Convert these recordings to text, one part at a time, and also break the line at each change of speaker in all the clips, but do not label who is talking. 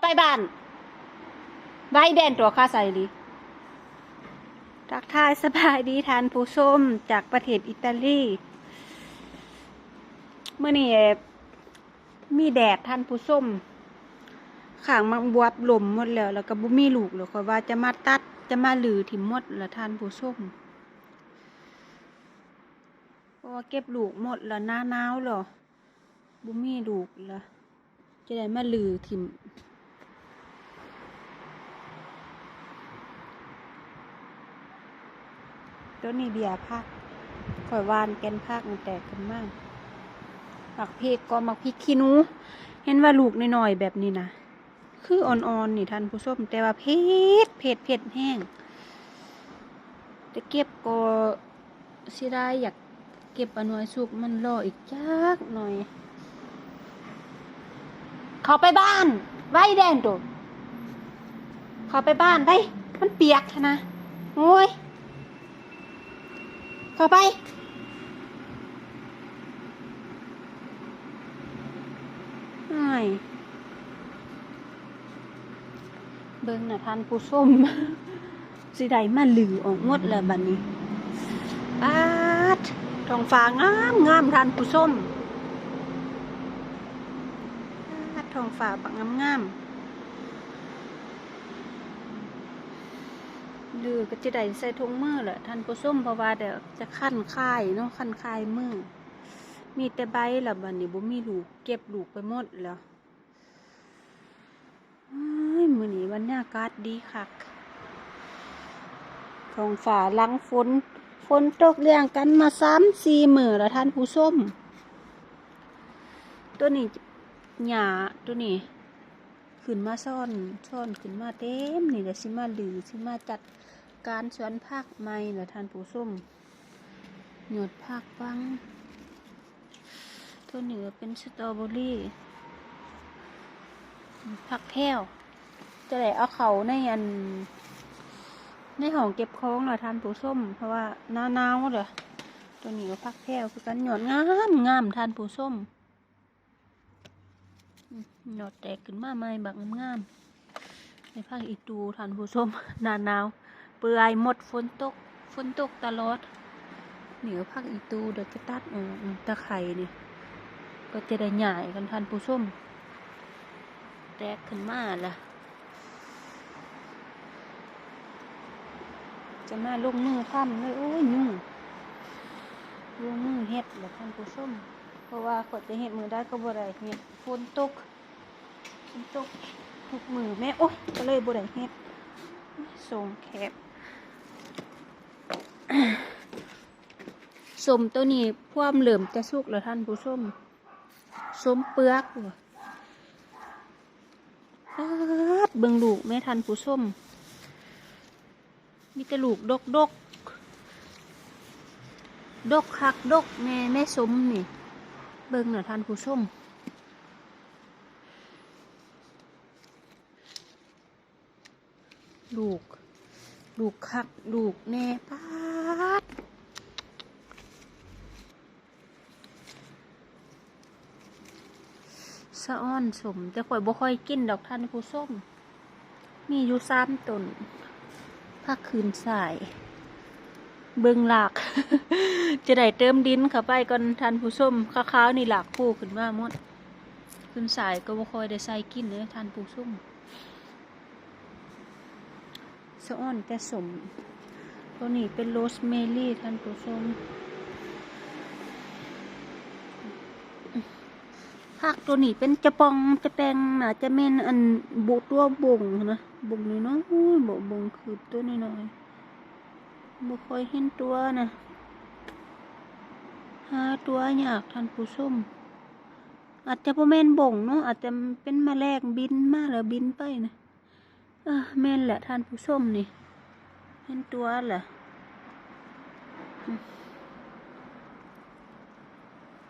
ไปบ้านไว้แดนตัวข้าใส่ดีทักทายสบายดีทานผู้ส้มจากประเทศอิตาลีเมื่อนี้มีแดดท่านผู้ส้มขางมังบวบลมหมดแล้ว แล้วก็บุมีลูกแล้วก็ว่าจะมาตัดจะมาหลือถิ่มหมดแล้วท่านผู้ส้มเพราะว่าเก็บลูกหมดแล้วหน้าหนาวแล้วบุมีลูกแล้วจะได้มาหลือถิ่ม ตัวนี้เบียร์พักข่อยวานแกนพักมันแตกกันมากหมักเพกก็หมักพริกขี้นูเห็นว่าลูกน้อยๆแบบนี้นะคืออ่อนๆนี่ท่านผู้ชมแต่ว่าเผ็ดเผ็ดเผ็ดแห้งจะเก็บก็สิได้อยากเก็บอนวยสุกมันรออีกจักหน่อย เขาไปบ้าน ไว้แดนตัวเขาไปบ้านไปมันเปียกนะโอ้ย เข้าไปอ้าย เบิ่งน่ะท่านผู้ชมสิได้มาหลือออกหมดแล้วบัดนี้ปาดท้องฟ้างามงามท่านผู้ชมปาดท้องฟ้าปักงามงาม หรือก็จะได้ใส่ถุงมือแหละท่านผู้ชมเพราะว่าเดี๋ยวจะขั้นคายเนาะขั้นคายมือ มีแต่ใบละบัดนี้บ่มีลูกเก็บลูกไปหมดแล้วเอ้ยมื้อนี้บรรยากาศดีคักท้องฟ้าลังฝนฝนตกเรียงกันมาสามสี่มือแล้วท่านผู้ชมตัวนี้หญ้าตัวนี้ ขึ้นมาซ่อนซ่อนขึ้นมาเต็มนี่เดี๋ยวสิมาลือสิมาจัดการสวนผักใหม่แล้วท่านผู้ชมหยดผักฟังตัวเหนือเป็นสตรอเบอรี่ผักแพ้วจะได้เอาเขาในอันในห้องเก็บของเหรอทานผู้ส้ม เพราะว่าหน้าหนาวเด้อตัวนี้ก็ผักแพ้วคือกันหยอดงามงามทานผู้ส้ม หยอดแตกขึ้นมาใหม่แบบงามๆในภาคอีตูทานผู้ส้มหนาหนาว เปื่อยหมดฝนตกฝนตกตลอดเหนือภาคอีตูเดี๋ยวจะตัดตะไคร่นี่ก็จะได้ใหญ่กันท่านผู้ชมแตกขึ้นมาล่ะ จะมาลงมือทำเลยโอ้ยยุ่งลงมือเฮ็ดแหละท่านผู้ชม ราะว่าก็จะเฮ็ดมือได้ก็บ่ได้เฮ็ดฝนตกฝนตกทุกมือแม่โอ้ยก็เลยบ่ได้เฮ็ดส่งแคบสมตัวนี้ควมเหลื่อมจะสุกแล้วท่านผู้ชมสมเปลือกเบิ่งลูกแม่ทันผู้ชมมีแต่ลูกดกดกดกคักดกแม่แม่สมนี่ เบิ่งหน่อท่านผู้ชมลูก ลูกคัก ลูกแน่ปาดสะอ้อนสมแต่ข่อยบ่ค่อยกินดอกท่านผู้ส้ม มีอยู่สามตนพักคืนสาย เบิงหลาก จะได้เติมดินเข้าไปก่อนท่านผู้ส้มข้าวๆนี่หลากคู่ขึ้นมาหมดคืนสายก็บ่ค่อยได้ใส่กินเลยท่านผู้ส้มสะอ้อนแต่สม ตัวนี้เป็นโรสเมลี่ท่านผู้ส้มภาคตัวนี้เป็นจะปองจะแปงน่ะจะเมนอันบุตัวบงนะบงน้อยน้อยๆบบงคือตัวน้อยน้อยๆ บ่ค่อยเห็นตัวนะหาตัวยากท่านผู้ชมอาจจะบ่แม่นบ่งเนาะอาจจะเป็นแมลงบินมาแล้วบินไปนะเออแม่นแหละท่านผู้ชมนี่เห็นตัวแหละ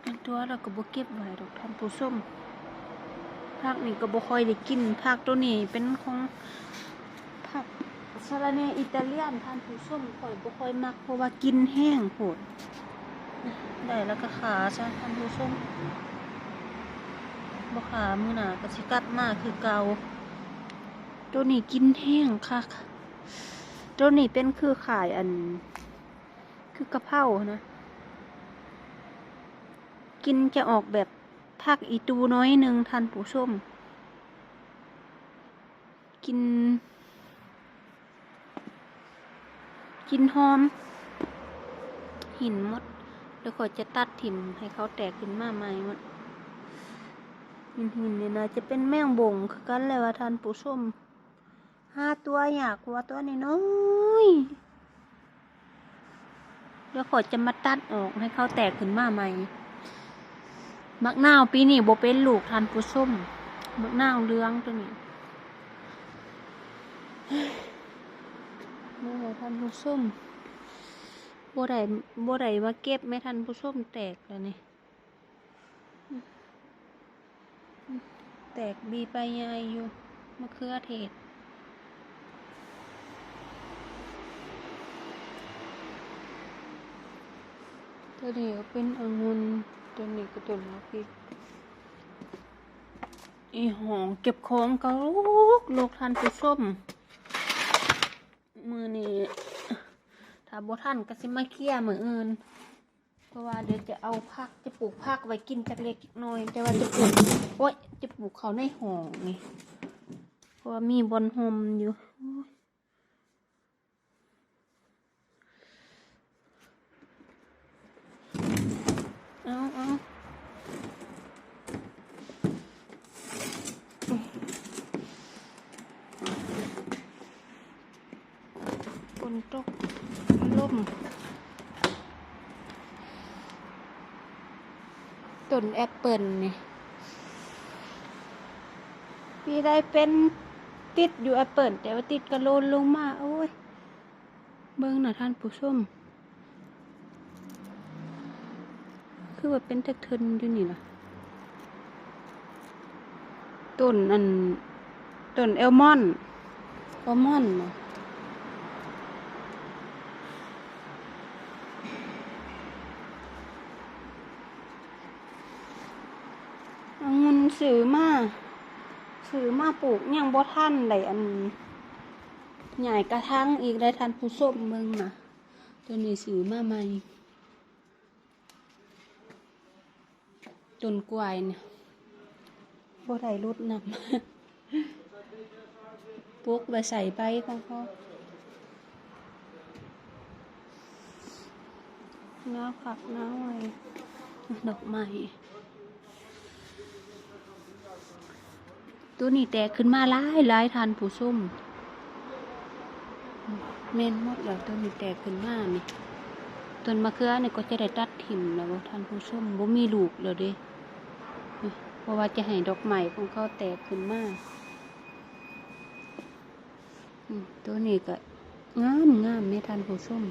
อันตัวเราก็บ่เก็บไว้ดอกท่านผู้ชมภาคนี้ก็บ่ค่อยได้กินภาคตัวนี้เป็นของภาค สาระเนอิตาเลียนท่านผู้ชมข่อยบ่ค่อยมักเพราะว่ากินแห้งโหดได้แล้วก็ขาซะท่านผู้ชมบ่ขามือหนาก็สิกลับมากคือเกาตัวนี้กินแห้งค่ะตัวนี้เป็นคือขายอัน คือกระเพรานะ กินจะออกแบบผักอีตูน้อยหนึ่งทันผู้ชม กิน กินหอม หินหมดแล้วก็จะตัดถิ่มให้เขาแตกขึ้นมาใหม่หมดหินหินเนี่ยนะจะเป็นแมงบ่งคือกันเลยว่าท่านผู้ชมห้าตัวอยากว่าตัวนี้น้อยๆแล้วก็จะมาตัดออกให้เขาแตกขึ้นมาใหม่มักนาวปีนี้โบเป็นลูกท่านผู้ชมมักนาวเลื้องตัวนี้ นี่แหละท่านผู้ชมบ่ได้บ่ได้มาเก็บไม่ท่านผู้ชมแตกแล้วนี่แตกบีไปยายอยู่มะเขือเทศตัวนี้ก็เป็นองุ่นตัวนี้ก็ต้นมะพริกอีหองเก็บของก็ลูกโลกทันผู้ม มือนี้ถ้าบ่ทันก็สิมาเคลียมืออื่น เพราะว่าเดี๋ยวจะเอาผักจะปลูกผักไว้กินจักเล็กน้อย แต่ว่าจะปลูกโอ้ยจะปลูกเขาในห้องนี่เพราะว่ามีบอนโฮมอยู่อ้ยเอาเอา นตกลมต้นแอปเปิลนี่พี่ได้เป็นติดอยู่แอปเปิลแต่ว่าติดกระโลนลงมาโอ้ย เบิ้งหน่ะท่านผู้ชมคือว่าเป็นตะเทินอยู่นี่ล่ะต้นอันต้นเอลมอนเอลมอนเอาเงิน ซื้อมาซื้อมาปลูกยังบ่ทันได้อันใหญ่กระทั่งอีกได้ทันผู้ส้มเมืองนะตัวนี้ซื้อมาใหม่ต้นกล้วยเนี่ยบ่ได้รดน้ำปลูกไปใส่ใบของเขาน้าผักน้าไว้ดอกไม้ ตัวนี้แตกขึ้นมาหลายหลายทันผู้ส้มเม่นหมดแล้วตัวนี้แตกขึ้นมานี่ต้นมะเขือนี่ก็จะได้ตัดถิ่มแล้วบ่ทันผู้ส้มบ่มีลูกแล้วเด้เพราะว่าจะให้ดอกไม้ของเขาแตกขึ้นมาตัวนี้ก็งามงามไม่ทันผู้ส้ม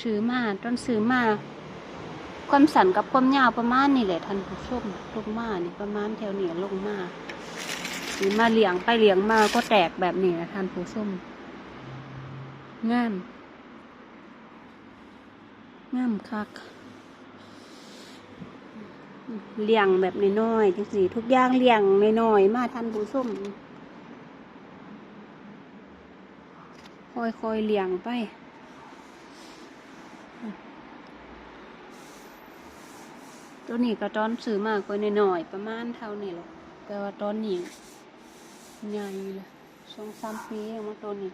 ถือมาต้นซื้อมาความสันกับความยาวประมาณนี่แหละท่านผู้ชมลงมานี่ประมาณแถวเหนี้ลงมา หรือมาเลียงไปเลียงมาก็แตกแบบนี้นะท่านผู้ชมงามงามคักเลี้ยงแบบน้อยๆจังสิทุกอย่างเลี้ยงน้อยๆมาท่านผู้ชมค่อยๆเลี้ยงไปตัวนี้ก็ตอนซื้อมาก็น้อยๆประมาณเท่านี้แหละแต่ว่าตอนนี้ ใหญ่เลยสองสามปีเองมาตัวนี้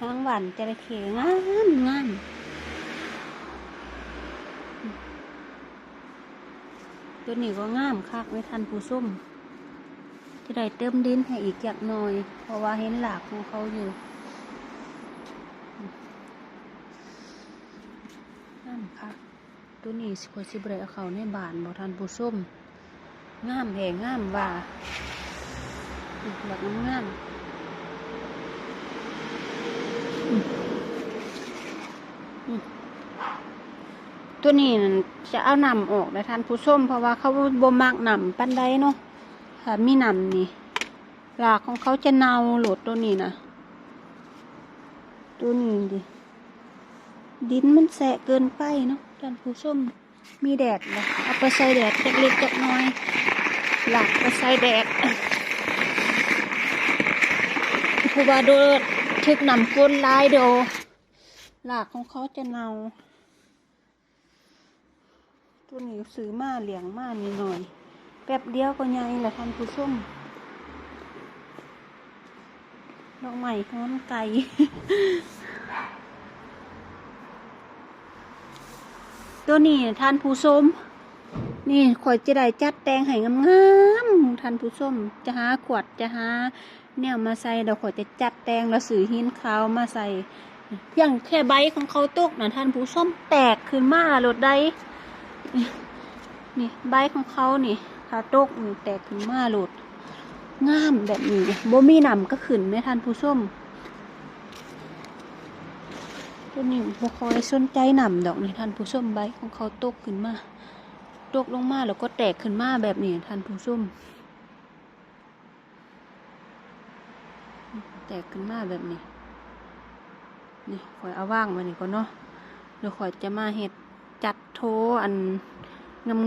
หางหวานจระเข้งามงามตัวนี้ก็งามคักไม่ทันผู้ส้มจะได้เติมดินให้อีกอย่างหน่อย เพราะว่าเห็นหลากของเขาอยู่งามค่ะ ตัวนี้สิควรสิบรเอาเขาในบานบ่ทันผู้ส้มงามแหงงามว่าแบบงามๆอืมตัวนี้นั่นจะเอานำออกนะท่านผู้ส้มเพราะว่าเขาบ่มักนำปันใดเนาะถ้ามีนำนี่หลากของเขาจะเนาหลดตัวนี้นะตัวนี้ดิ ดินมันแสะเกินไปเนาะ ท่านผู้ชมมีแดดเลยเอาไปใส่แดดเล็กจักน้อย หลักไปใส่แดดผู้บาโดดทึกนำก้นลายโดหลากของเขาจะเนาตัวนี้ซื้อมาเหลียงมานี่หน่อย แป๊บเดียวก็ใหญ่ละท่านผู้ชมดอกใหม่ฮ้อนไก่ ตัวนี้ท่านผู้ชมนี่ข่อยจะได้จัดแต่งให้งามๆท่านผู้ชมจะหาขวดจะหาแนวมาใส่เดี๋ยวข่อยจะจัดแต่งแล้วสื่อหินขาวมาใส่อย่างแค่ใบของเขาตกนะท่านผู้ชมแตกขึ้นมาโลดได้นี่ใบของเขานี่ขาตกนี่แตกขึ้นมาโลดงามแบบนี้บ่มีหนำก็ขึ้นไหมท่านผู้ชม ตัวนี้บ่คอยสนใจหนำดอกนี่ท่านผู้ชมใบของเขาตกขึ้นมาตกลงมาแล้วก็แตกขึ้นมาแบบนี้ท่านผู้ชมแตกขึ้นมาแบบนี้ นี่คอยเอาว่างมานี่ก่อนเนาะเดี๋ยวคอยจะมาเห็ดจัดโทอัน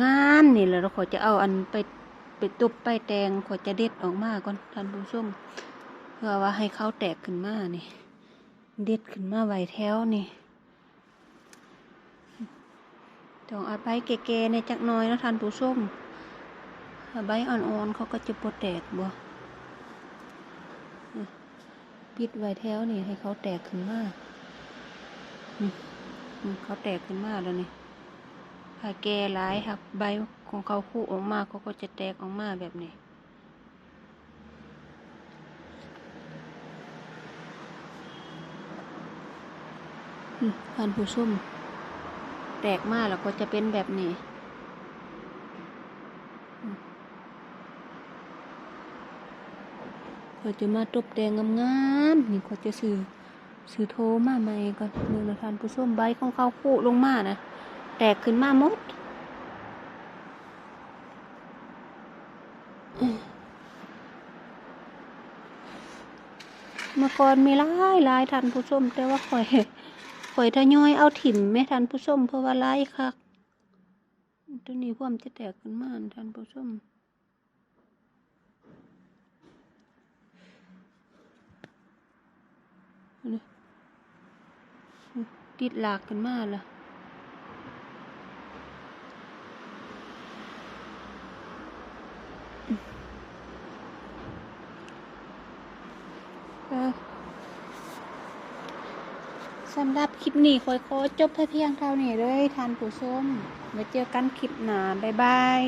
งามๆนี่แหละเราขอยจะเอาอันไปไปตุบไปแตงขอยจะเด็ดออกมาก่อนท่านผู้ชมเพื่อว่าให้เขาแตกขึ้นมานี่ เด็ดขึ้นมาไว้แถวนี่ต้องเอาใบแก่ๆในจักน้อยนะท่านผู้ชมถ้าใบอ่อนๆเขาก็จะปแตกบ่ปิดไว้แถวนี่ให้เขาแตกขึ้นมาอืมเขาแตกขึ้นมาแล้วนี่ถ้าแก่หลายครับใบของเขาคู่ออกมาเขาก็จะแตกออกมาแบบนี้ ท่านผู้ชมแตกมากแล้วก็จะเป็นแบบนี้ ก็จะมาตบแต่งงามๆนี่ก็จะซื้อซื้อโทรมาใหม่ก่อนมือนะท่านผู้ชมใบของเขาคู่ลงมานะแตกขึ้นมาหมดเมื่อก่อนมีหลายหลายท่านผู้ชมแต่ว่าข่อย ข่อยทยอยเอาถิ่มแม่ท่านผู้ชมเพราะว่าไล่คักตัวนี้พ่วมจะแตกขึ้นมาอันท่านผู้ชมนี่ติดหลากขึ้นมาละ สำหรับคลิปนี้คอยขอจบเพียงเท่านี้เลยทานผู้ชมไว้เจอกันคลิปหน้าบ๊ายบาย